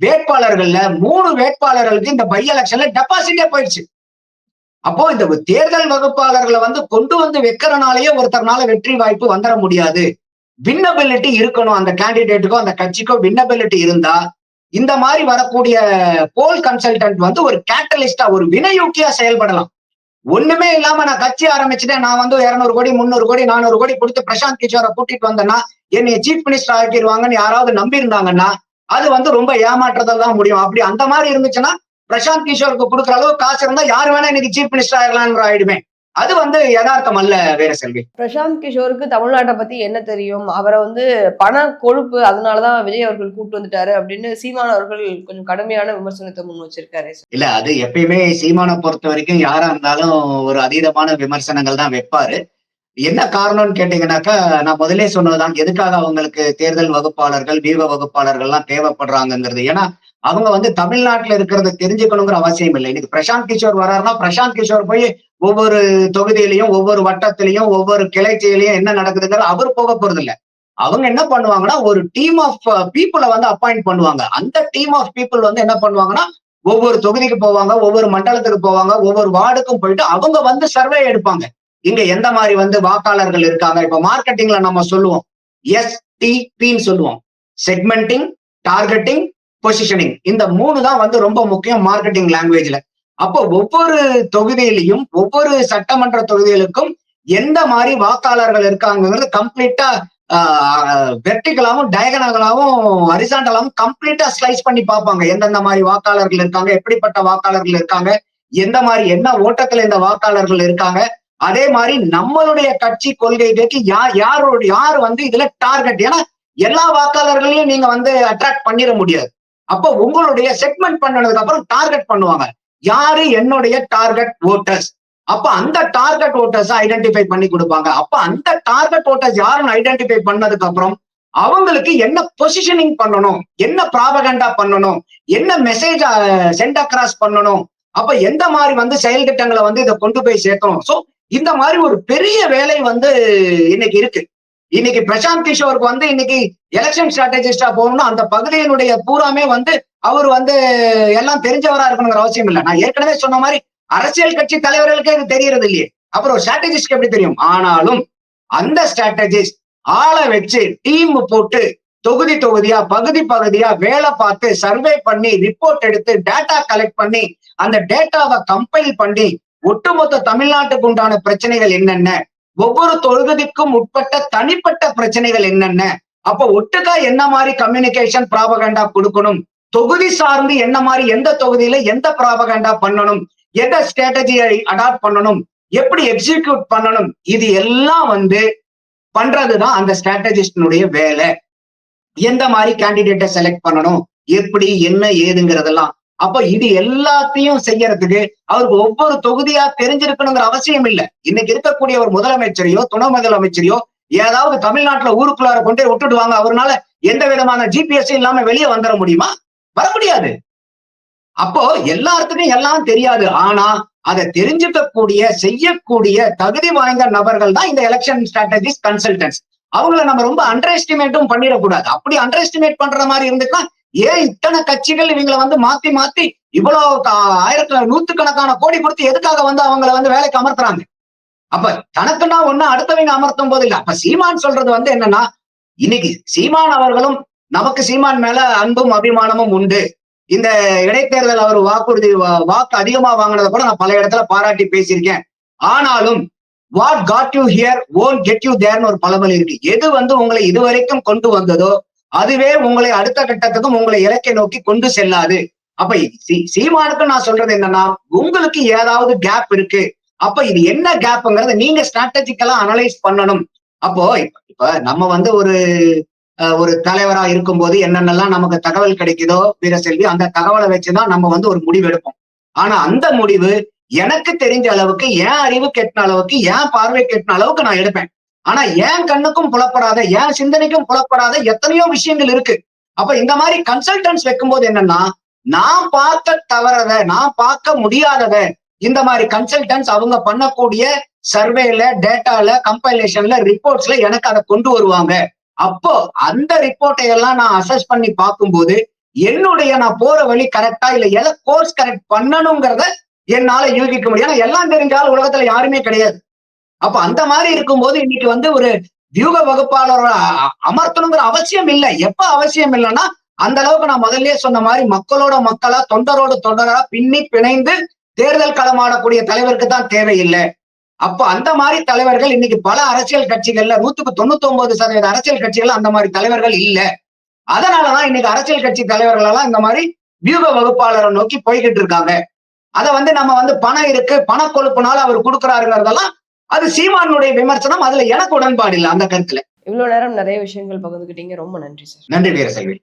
வேட்பாளர்கள்ல மூணு வேட்பாளர்களுக்கு இந்த பை எலெக்ஷன்ல டெபாசிட்டே போயிடுச்சு. அப்போ இந்த தேர்தல் வகுப்பாளர்களை வந்து கொண்டு வந்து வைக்கிறனாலேயே ஒருத்தர்னால வெற்றி வாய்ப்பு வந்துட முடியாது. வின்னபிலிட்டி இருக்கணும் அந்த கேண்டிடேட்டுக்கோ அந்த கட்சிக்கோ வின்னபிலிட்டி இருந்தா இந்த மாதிரி வரக்கூடிய போல் கன்சல்டன்ட் வந்து ஒரு கேட்டலிஸ்டா ஒரு வினையூக்கியா செயல்படலாம். ஒண்ணுமே இல்லாம நான் கட்சி ஆரம்பிச்சுட்டேன் நான் வந்து இருநூறு கோடி முந்நூறு கோடி நானூறு கோடி கொடுத்து பிரசாந்த் கிஷோரை கூட்டிட்டு வந்தேன்னா என்னை சீஃப் மினிஸ்டர் ஆக்கிடுவாங்கன்னு யாராவது நம்பி இருந்தாங்கன்னா அது வந்து ரொம்ப ஏமாற்றத்தில் தான் முடியும். அப்படி அந்த மாதிரி இருந்துச்சுன்னா பிரசாந்த் கிஷோருக்கு கொடுக்குற அளவு காசு இருந்தா யாரு வேணா இன்னைக்கு சீஃப் மினிஸ்டர் ஆயிடலாம்ன்ற ஆயிடுமே. அது வந்து யதார்த்தம் அல்ல வீர செல்வி. பிரசாந்த் கிஷோருக்கு தமிழ்நாட்டை பத்தி என்ன தெரியும்? அவரை வந்து பண கொழுப்பு அதனாலதான் விஜய் அவர்கள் கூட்டு வந்துட்டாரு அப்படின்னு சீமான் அவர்கள் கொஞ்சம் கடுமையான விமர்சனத்தை முன் வச்சிருக்காரு. இல்ல அது எப்பயுமே சீமானை பொறுத்த வரைக்கும் யாரா இருந்தாலும் ஒரு அதீதமான விமர்சனங்கள் தான் வைப்பாரு. என்ன காரணம்னு கேட்டீங்கன்னாக்கா நான் முதலே சொன்னதுதான் எதுக்காக அவங்களுக்கு தேர்தல் வகுப்பாளர்கள் வியூக வகுப்பாளர்கள் எல்லாம் ஏன்னா அவங்க வந்து தமிழ்நாட்டுல இருக்கிறத தெரிஞ்சுக்கணுங்கிற அவசியம் இல்லை. இன்னைக்கு பிரசாந்த் கிஷோர் வராருன்னா பிரசாந்த் கிஷோர் போய் ஒவ்வொரு தொகுதியிலையும் ஒவ்வொரு வட்டத்திலையும் ஒவ்வொரு கிளைச்சியிலையும் என்ன நடக்குதுங்கிறது அவர் போக போறது இல்லை அவங்க என்ன பண்ணுவாங்கன்னா ஒரு டீம் ஆஃப் பீப்புளை வந்து அப்பாயிண்ட் பண்ணுவாங்க. அந்த டீம் ஆஃப் பீப்புள் வந்து என்ன பண்ணுவாங்கன்னா ஒவ்வொரு தொகுதிக்கு போவாங்க ஒவ்வொரு மண்டலத்துக்கு போவாங்க ஒவ்வொரு வார்டுக்கும் போயிட்டு அவங்க வந்து சர்வே எடுப்பாங்க. இங்க எந்த மாதிரி வந்து வாக்காளர்கள் இருக்காங்க? இப்ப மார்க்கெட்டிங்ல நம்ம சொல்லுவோம். எஸ்டிபின்னு சொல்லுவோம். செக்மெண்டிங் டார்கெட்டிங் பொசிஷனிங் இந்த மூணு தான் வந்து ரொம்ப முக்கியம் மார்க்கெட்டிங் லாங்குவேஜ்ல அப்போ ஒவ்வொரு தொகுதியிலையும் ஒவ்வொரு சட்டமன்ற தொகுதிகளுக்கும் எந்த மாதிரி வாக்காளர்கள் இருக்காங்கிறது கம்ப்ளீட்டா வெர்டிகலாவும் டயகனகலாவும் ஹரிசாண்டலாவும் கம்ப்ளீட்டா ஸ்லைஸ் பண்ணி பார்ப்பாங்க. எந்தெந்த மாதிரி வாக்காளர்கள் இருக்காங்க? எப்படிப்பட்ட வாக்காளர்கள் இருக்காங்க? எந்த மாதிரி என்ன ஓட்டத்துல இந்த வாக்காளர்கள் இருக்காங்க? அதே மாதிரி நம்மளுடைய கட்சி கொள்கைக்கு யார் யாரோட யார் வந்து இதுல டார்கெட் ஏன்னா எல்லா வாக்காளர்களையும் நீங்க வந்து அட்ராக்ட் பண்ணிட முடியாது. அப்போ உங்களுடைய செக்மெண்ட் பண்ணதுக்கு அப்புறம் டார்கெட் பண்ணுவாங்க. யாரு என்னுடைய டார்கெட் ஓட்டர்ஸ் அப்ப அந்த டார்கெட் ஓட்டர்ஸ் ஐடென்டிஃபை பண்ணி கொடுப்பாங்க. அப்ப அந்த டார்கெட் ஓட்டர்ஸ் யாருன்னு ஐடென்டிஃபை பண்ணதுக்கு அப்புறம் அவங்களுக்கு என்ன பொசிஷனிங் பண்ணணும்? என்ன ப்ராபகண்டா பண்ணணும்? என்ன மெசேஜ் சென்ட் அக்ராஸ் பண்ணணும்? அப்ப எந்த மாதிரி வந்து செயல் திட்டங்களை வந்து இதை கொண்டு போய் சேர்க்கணும்? சோ இந்த மாதிரி ஒரு பெரிய வேலை வந்து இன்னைக்கு இருக்கு. இன்னைக்கு பிரசாந்த் கிஷோருக்கு வந்து இன்னைக்கு எலெக்ஷன் ஸ்ட்ராட்டஜிஸ்டா போகணும்னா அந்த பகுதியினுடைய பூராமே வந்து அவர் வந்து எல்லாம் தெரிஞ்சவரா இருக்கணுங்கிற அவசியம் இல்லை. நான் ஏற்கனவே சொன்ன மாதிரி அரசியல் கட்சி தலைவர்களுக்கே இது தெரியறது இல்லையே. அப்புறம் ஸ்ட்ராட்டஜிஸ்ட்க்கு எப்படி தெரியும்? ஆனாலும் அந்த ஸ்ட்ராட்டஜிஸ்ட் ஆளை வச்சு டீம் போட்டு தொகுதி தொகுதியா பகுதி பகுதியா வேலை பார்த்து சர்வே பண்ணி ரிப்போர்ட் எடுத்து டேட்டா கலெக்ட் பண்ணி அந்த டேட்டாவை கம்பைல் பண்ணி ஒட்டுமொத்த தமிழ்நாட்டுக்கு உண்டான பிரச்சனைகள் என்னென்ன? ஒவ்வொரு தொகுதிக்கும் உட்பட்ட தனிப்பட்ட பிரச்சனைகள் என்னென்ன? அப்ப ஒட்டுக்கா என்ன மாதிரி கம்யூனிகேஷன் ப்ராபகண்டா கொடுக்கணும்? தொகுதி சார்ந்து என்ன மாதிரி எந்த தொகுதியில எந்த ப்ராபகண்டா பண்ணணும்? எந்த ஸ்ட்ராட்டஜியை அடாப்ட் பண்ணணும்? எப்படி எக்ஸிக்யூட் பண்ணணும்? இது எல்லாம் வந்து பண்றதுதான் அந்த ஸ்ட்ராட்டஜிஸ்டினுடைய வேலை. எந்த மாதிரி கேண்டிடேட்டை செலக்ட் பண்ணணும்? எப்படி என்ன ஏதுங்கிறதெல்லாம் அப்ப இது எல்லாத்தையும் செய்யறதுக்கு அவருக்கு ஒவ்வொரு தொகுதியா தெரிஞ்சிருக்கணுங்கிற அவசியம் இல்லை. இன்னைக்கு இருக்கக்கூடிய ஒரு முதலமைச்சரையோ துணை முதலமைச்சரையோ ஏதாவது தமிழ்நாட்டுல ஊருக்குள்ளார கொண்டே விட்டுடுவாங்க. அவர்னால எந்த விதமான ஜிபிஎஸ் இல்லாம வெளியே வந்துட முடியுமா? வர முடியாது. அப்போ எல்லாத்துக்கும் எல்லாம் தெரியாது. ஆனா அதை தெரிஞ்சுக்கக்கூடிய செய்யக்கூடிய தகுதி வாய்ந்த நபர்கள் தான் இந்த எலெக்ஷன் ஸ்ட்ராட்டஜிஸ் கன்சல்டன்ஸ் அவங்கள நம்ம ரொம்ப அண்டர் எஸ்டிமேட்டும் பண்ணிடக்கூடாது. அப்படி அண்டர் எஸ்டிமேட் பண்ற மாதிரி இருந்துச்சுன்னா ஏன் இத்தனை கட்சிகள் இவங்களை வந்து மாத்தி மாத்தி இவ்வளவு ஆயிரத்துல நூத்துக்கணக்கான கோடி கொடுத்து எதுக்காக வந்து அவங்கள வந்து வேலைக்கு அமர்த்துறாங்க? அப்ப தனக்குன்னா ஒண்ணு அடுத்தவங்க அமர்த்தும் போது இல்ல அப்ப சீமான் சொல்றது வந்து என்னன்னா இன்னைக்கு சீமான் அவர்களும் நமக்கு சீமான் மேல அன்பும் அபிமானமும் உண்டு. இந்த இடைத்தேர்தல் அவர் வாக்குறுதி வாக்கு அதிகமா வாங்கினதை கூட நான் பல இடத்துல பாராட்டி பேசியிருக்கேன். ஆனாலும் what got you here won't get you தேர்னு ஒரு பழமொழி இருக்கு. எது வந்து உங்களை இதுவரைக்கும் கொண்டு வந்ததோ அதுவே உங்களை அடுத்த கட்டத்துக்கும் உங்களை இலக்கை நோக்கி கொண்டு செல்லாது. அப்ப சீமானுக்கு நான் சொல்றது என்னன்னா உங்களுக்கு ஏதாவது கேப் இருக்கு. அப்ப இது என்ன கேப்ங்கிறத நீங்க ஸ்ட்ராட்டஜிக்கலா அனலைஸ் பண்ணணும். அப்போ இப்ப நம்ம வந்து ஒரு ஒரு தலைவரா இருக்கும்போது என்னென்னலாம் நமக்கு தகவல் கிடைக்குதோ வீரசெல்வி அந்த தகவலை வச்சுதான் நம்ம வந்து ஒரு முடிவு எடுப்போம். ஆனா அந்த முடிவு எனக்கு தெரிஞ்ச அளவுக்கு என் அறிவு கெட்டின அளவுக்கு என் பார்வை கெட்டின அளவுக்கு நான் எடுப்பேன். ஆனா என் கண்ணுக்கும் புலப்படாத என் சிந்தனைக்கும் புலப்படாத எத்தனையோ விஷயங்கள் இருக்கு. அப்ப இந்த மாதிரி கன்சல்டன்ஸ் வைக்கும்போது என்னன்னா நான் பார்க்க தவறத நான் பார்க்க முடியாதத இந்த மாதிரி கன்சல்டன்ஸ் அவங்க பண்ணக்கூடிய சர்வேல டேட்டால கம்பைலேஷன்ல ரிப்போர்ட்ஸ்ல எனக்கு அதை கொண்டு வருவாங்க. அப்போ அந்த ரிப்போர்ட்டை எல்லாம் நான் அசஸ் பண்ணி பார்க்கும்போது என்னுடைய நான் போற வழி கரெக்டா இல்ல எதை கோர்ஸ் கரெக்ட் பண்ணணுங்கிறத என்னால யூகிக்க முடியும். ஏன்னா எல்லாம் தெரிஞ்சாலும் உலகத்துல யாருமே கிடையாது. அப்ப அந்த மாதிரி இருக்கும்போது இன்னைக்கு வந்து ஒரு வியூக வகுப்பாளர் அமர்த்தணுங்கிற அவசியம் இல்லை. எப்ப அவசியம் இல்லைன்னா அந்த அளவுக்கு நான் முதல்ல சொன்ன மாதிரி மக்களோட மக்களா தொண்டரோட தொண்டரா பின்னி பிணைந்து தேர்தல் களமாடக்கூடிய தலைவருக்கு தான் தேவையில்லை. அப்ப அந்த மாதிரி தலைவர்கள் இன்னைக்கு பல அரசியல் கட்சிகள்ல நூத்துக்கு தொண்ணூத்தி ஒன்பது சதவீத அரசியல் கட்சிகள் அந்த மாதிரி தலைவர்கள் இல்ல. அதனாலதான் இன்னைக்கு அரசியல் கட்சி தலைவர்கள் எல்லாம் இந்த மாதிரி வியூக வகுப்பாளரை நோக்கி போய்கிட்டு இருக்காங்க. அதை வந்து நம்ம வந்து பணம் இருக்கு பண கொழுப்புனால அவர் கொடுக்குறாருங்கிறதெல்லாம் அது சீமானுடைய விமர்சனம் அதுல எனக்கு உடன்பாடு இல்லை அந்த கருத்துல. இவ்வளவு நேரம் நிறைய விஷயங்கள் பகிர்ந்துக்கிட்டீங்க ரொம்ப நன்றி சார். நன்றி வீரசெல்வி.